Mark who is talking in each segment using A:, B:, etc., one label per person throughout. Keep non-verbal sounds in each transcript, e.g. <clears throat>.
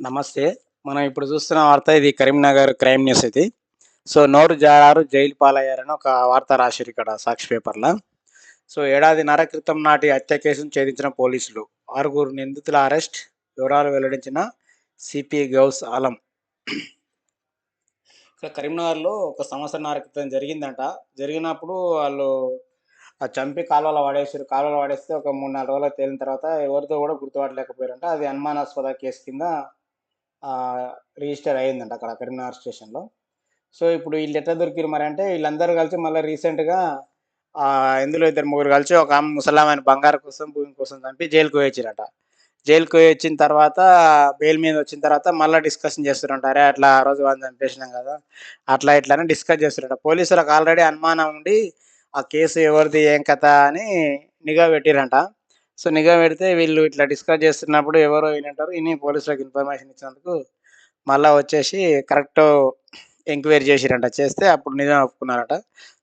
A: నమస్తే. మనం ఇప్పుడు చూస్తున్న వార్త ఇది కరీంనగర్ క్రైమ్ న్యూస్ ఇది. సో, నోరు జారారు జైలు పాలయ్యారని ఒక వార్త రాశారు ఇక్కడ సాక్షి పేపర్లో సో, ఏడాదిన్నర క్రితం నాటి హత్య కేసును ఛేదించిన పోలీసులు. ఆరుగురు నిందితుల అరెస్ట్. వివరాలు వెల్లడించిన సీపీ గౌస్ ఆలం. ఇక్కడ కరీంనగర్‌లో ఒక సంవత్సరన్నర క్రితం జరిగిందంట. జరిగినప్పుడు వాళ్ళు ఆ చంపి కాలువలో వాడేసారు కాలువలో పడేస్తే ఒక మూడు నాలుగు రోజులు తేలిన తర్వాత ఎవరితో కూడా గుర్తుపట్టలేకపోయారంట. అది అనుమానాస్పద కేసు కింద రిజిస్టర్ అయిందంట అక్కడ కరీంనగర్ స్టేషన్‌లో. సో, ఇప్పుడు వీళ్ళు ఎట్లా దొరికిర్రు మరంటే వీళ్ళందరూ కలిసి మళ్ళీ రీసెంట్‌గా ఇందులో ఇద్దరు ముగ్గురు కలిసి ఒక ఆమె ముసలామైన బంగారం కోసం, భూమి కోసం చంపి జైలుకు వేయించారట జైలుకు వచ్చిన తర్వాత బెయిల్ మీద వచ్చిన తర్వాత మళ్ళీ డిస్కషన్ చేస్తుర్రంట. అరే! అట్లా ఆ రోజు వాళ్ళని చంపేసినాం కదా! అట్లా ఇట్లా అని డిస్కస్ చేస్తుర్రట. పోలీసులకు ఆల్రెడీ అనుమానం ఉండి ఆ కేసు ఎవరిది ఏం కథ అని నిఘా పెట్టిర్రంట. సో, నిఘా పెడితే వీళ్ళు ఇట్లా డిస్కస్ చేస్తున్నప్పుడు ఎవరో ఈయనంటారు. ఇన్ని పోలీసులకు ఇన్ఫర్మేషన్ ఇచ్చినందుకు మళ్ళా వచ్చేసి కరెక్ట్ ఎంక్వైరీ చేసిర్రంట. చేస్తే అప్పుడు నిజం ఒప్పుకున్నారట.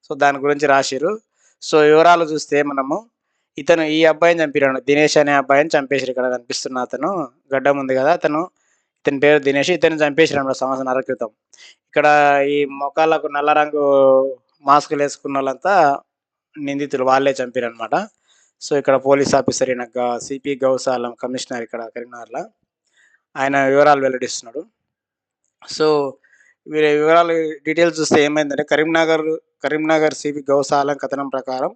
A: సో, దాని గురించి రాసిరు సో, వివరాలు చూస్తే మనము ఇతను ఈ అబ్బాయిని చంపిరాడు దినేష్ అనే అబ్బాయిని చంపేసారు ఇక్కడ కనిపిస్తున్న అతను. గడ్డం ఉంది కదా! అతను ఇతని పేరు దినేష్. ఇతన్ని సంవత్సరం సంవత్సరన్నర క్రితం. ఇక్కడ ఈ మొఖాలకు నల్ల రంగు మాస్కులు వేసుకున్న వాళ్ళంతా నిందితులు. వాళ్ళే చంపిర్రన్నమాట. సో, ఇక్కడ పోలీస్ ఆఫీసర్ ఈయన గ గౌసాలం కమిషనర్ ఇక్కడ కరీంనగర్లో ఆయన వివరాలు వెల్లడిస్తున్నాడు. సో, వీరి వివరాలు డీటెయిల్స్ చూస్తే ఏమైందంటే కరీంనగర్ కరీంనగర్ సీపీ గౌసాలం కథనం ప్రకారం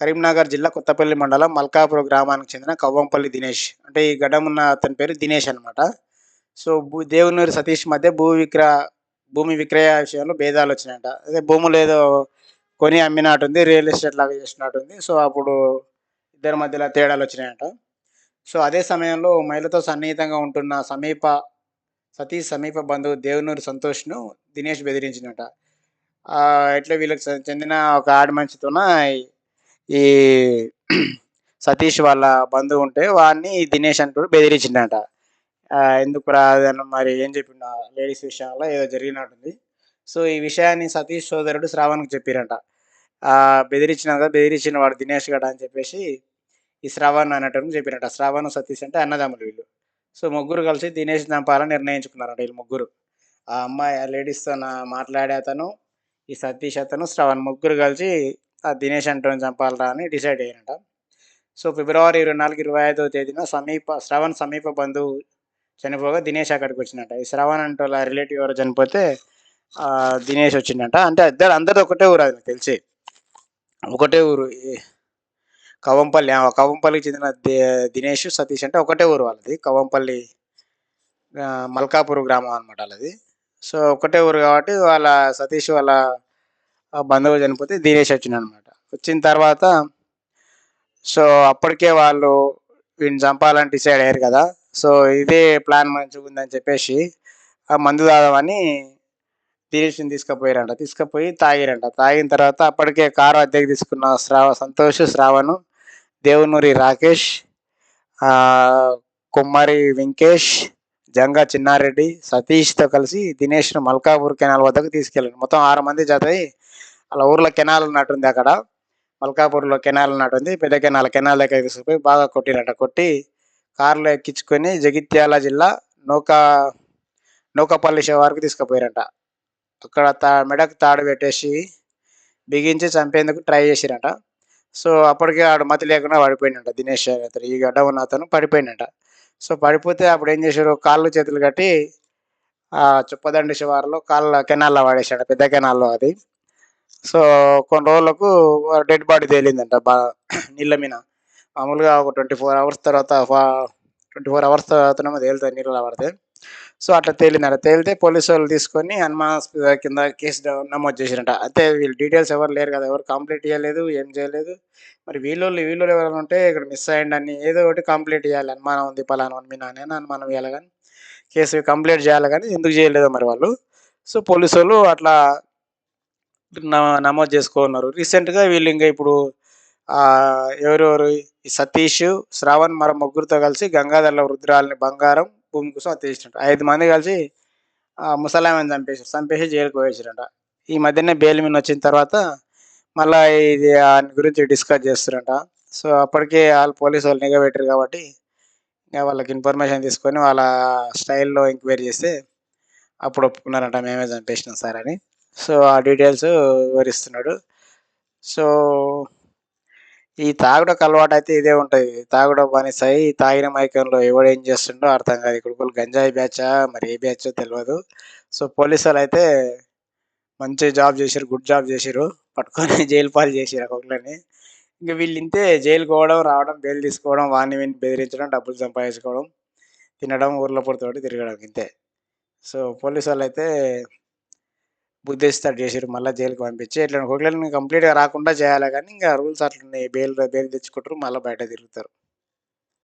A: కరీంనగర్ జిల్లా కొత్తపల్లి మండలం మల్కాపురం గ్రామానికి చెందిన కవ్వంపల్లి దినేష్. అంటే ఈ గడ్డం ఉన్న అతని పేరు దినేష్ అనమాట సో, భూ దేవునూరి సతీష్ మధ్య భూ విగ్రహ భూమి విక్రయ విషయంలో భేదాలు వచ్చినాయంట అదే భూములేదో కొని అమ్మినట్టుంది. రియల్ ఎస్టేట్ లాగా చేసినట్టుంది. సో, అప్పుడు ఇద్దరి మధ్యలో తేడాలు వచ్చినాయంట సో, అదే సమయంలో మహిళతో సన్నిహితంగా ఉంటున్న సమీప సతీష్ సమీప బంధువు దేవునూరు సంతోష్‌ను దినేష్ బెదిరించిండట. ఎట్లా వీళ్ళకి చెందిన ఒక ఆడ మనిషితోన ఈ <clears throat> సతీష్ వాళ్ళ బంధువు ఉంటే వాడిని దినేష్ అంటోడు బెదిరించిండంట. ఎందుకు ఎందుకురా మరి ఏం చెప్పిండు లేడీస్ విషయంలో ఏదో జరిగినట్టుంది. సో, ఈ విషయాన్ని సతీష్ సోదరుడు శ్రావణ్‌కి చెప్పిర్రంట. బెదిరించిన కదా! బెదిరించిన వాడు దినేష్ గడ అని చెప్పేసి ఈ శ్రావణ్ అనేటప్పుడు చెప్పిర్రంట. శ్రావణ్, సతీష్ అంటే అన్నదమ్ములు వీళ్ళు. సో, ముగ్గురు కలిసి దినేష్ చంపాలని నిర్ణయించుకున్నారంట వీళ్ళు ముగ్గురు. ఆ అమ్మాయి ఆ లేడీస్తో మాట్లాడే అతను, ఈ సతీష్ అతను, శ్రవణ్ ముగ్గురు కలిసి ఆ దినేష్ అంటోని చంపాలరా అని డిసైడ్ అయ్యారంట. సో, ఫిబ్రవరి 24, 25వ తేదీన సమీప శ్రవణ్ సమీప బంధువు చనిపోగా దినేష్ అక్కడికి అక్కడికొచ్చిండంట. ఈ శ్రవణ్ వాళ్ళ రిలేటివ్ ఎవరో చనిపోతే దినేష్ వచ్చిండట అంటే ఇద్దరు అందరిది ఒకటే ఊరు అది నాకు తెలిసి. ఒకటే ఊరు. కవంపల్లి కవంపల్లికి చెందిన దినేష్, సతీష్ అంటే ఒకటే ఊరు వాళ్ళది. కవంపల్లి మల్కాపూర్ గ్రామం అనమాట వాళ్ళది సో, ఒకటే ఊరు కాబట్టి వాళ్ళ సతీష్ వాళ్ళ బంధువు చనిపోతే దినేష్ వచ్చిండన్నమాట. వచ్చిన తర్వాత సో, అప్పటికే వాళ్ళు వీడిని చంపాలని డిసైడ్ అయ్యారు కదా! సో, ఇదే ప్లాన్ మంచిగుందని చెప్పేసి ఆ మందు తాగమని దినేష్‌ని తీసుకుపోయారంట. తీసుకుపోయి తాగిరంట తాగిన తర్వాత అప్పటికే కారు అద్దెకి తీసుకున్న శ్రావ సంతోష్, శ్రావణ్, దేవునూరి రాకేష్, కుమ్మరి వెంకేష్, జంగా చిన్నారెడ్డి, సతీష్‌తో కలిసి దినేష్‌ను మల్కాపూర్ కెనాల్ వద్దకు తీసుకెళ్ళారు. మొత్తం ఆరు మంది జతై అలా ఊర్లో కెనాల్ ఉన్నట్టుంది అక్కడ. మల్కాపూర్‌లో కెనాల్ ఉన్నట్టుంది. పెద్ద కెనాల్, కెనాల్ దగ్గర తీసుకుపోయి బాగా కొట్టిరంట కొట్టి కారులో ఎక్కించుకొని జగిత్యాల జిల్లా నౌకా నౌకపల్లి శివారుకు తీసుకుపోయారంట. అక్కడ తా మెడకు తాడు పెట్టేసి బిగించి చంపేందుకు ట్రై చేసిరంట సో, అప్పటికే ఆడు మతి లేకుండా పడిపోయిందంట దినేష్ అతను. ఈ గడ్డ ఉన్న అతను పడిపోయిందంట సో, పడిపోతే అప్పుడు ఏం చేశారు కాళ్ళు చేతులు కట్టి ఆ చొప్పదండి శివారులో కాళ్ళ కెనాల్‌లో పడేసాడు. పెద్ద కెనాల్‌లో అది. సో, కొన్ని రోజులకు డెడ్ బాడీ తేలిందంట బా నీళ్ళ మీన. మామూలుగా ఒక 24 అవర్స్ తర్వాత ట్వంటీ ఫోర్ అవర్స్ తర్వాతనేమో తేలుతాయి నీళ్ళు పడితే. సో, అట్లా తేలినారు తేలితే పోలీసోళ్ళు తీసుకొని అనుమానాస్పద కింద కేసు నమోదు చేసిర్రంట. అయితే వీళ్ళు డీటెయిల్స్ ఎవరు లేరు కదా! ఎవరు కంప్లీట్ చేయలేదు ఏం చేయలేదు. మరి వీళ్ళోళ్ళు వీళ్ళు ఎవరైనా ఉంటే ఇక్కడ మిస్ అయ్యిండని ఏదో ఒకటి కంప్లీట్ చేయాలి అనుమానం ఉంది పలానా మీ నాన్న అనుమానం ఇయ్యాలి కానీ కేసు కంప్లీట్ చేయాలి కానీ ఎందుకు చేయలేదు మరి వాళ్ళు. సో, పోలీసోళ్ళు అట్లా నమోదు చేసుకున్నారు. రీసెంట్‌గా వీళ్ళు ఇంకా ఇప్పుడు ఎవరెవరు ఈ సతీష్, శ్రావణ్ మరో ముగ్గురితో కలిసి గంగాధర్ల వృద్ధురాలిని బంగారం, భూమి కోసం తీసినట్టు ఐదు మంది కలిసి ముసలామని ముసలామెను చంపేసి జైలుకు పోయేసిర్రంట. ఈ మధ్యనే బెయిల్ మీద వచ్చిన తర్వాత మళ్ళీ ఇది దాని గురించి డిస్కస్ చేస్తారంట సో, అప్పటికే వాళ్ళు పోలీసోళ్ళు నిఘా పెట్టిర్రు కాబట్టి ఇంకా వాళ్ళకి ఇన్ఫర్మేషన్ తీసుకొని వాళ్ళ స్టైల్‌లో ఎంక్వైరీ చేస్తే అప్పుడు ఒప్పుకున్నారంట మేమే చంపేసినాం సార్ అని. సో, ఆ డీటెయిల్స్ వివరిస్తున్నాడు. సో, ఈ తాగుడుకు అలవాటైతే ఇదే ఉంటుంది తాగుడు బానిసై తాగిన మైకంలో ఎవడేం చేస్తుండో అర్థం కాదు. ఈ కొడుకులు గంజాయి బ్యాచా మరి ఏ బ్యాచో తెలియదు సో, పోలీసోళ్ళైతే మంచి జాబ్ చేసిర్రు. గుడ్ జాబ్ చేసిర్రు. పట్టుకొని <laughs> జైలు పాలు చేసిర్రు ఒకళ్ళని ఇంకా ఇంక వీళ్ళు ఇంతే జైలు పోవడం, రావడం, బెయిల్ తీసుకోవడం, వాడిని వీడిని బెదిరించడం, డబ్బులు సంపాదించుకోవడం, తినడం, ఊర్లో పొడితోటి తిరగడం ఇంతే. సో, పోలీస్ వాళ్ళు అయితే బుద్ధిస్తాడు చేసిర్రు. మళ్ళీ జైలుకి పంపించి ఇట్లా హోటల్ని కంప్లీట్‌గా రాకుండా చేయాలి కానీ ఇంకా రూల్స్ అట్లున్నాయి. బెయిల్ బెయిల్ తెచ్చుకుంటారు. మళ్ళీ బయట తిరుగుతారు.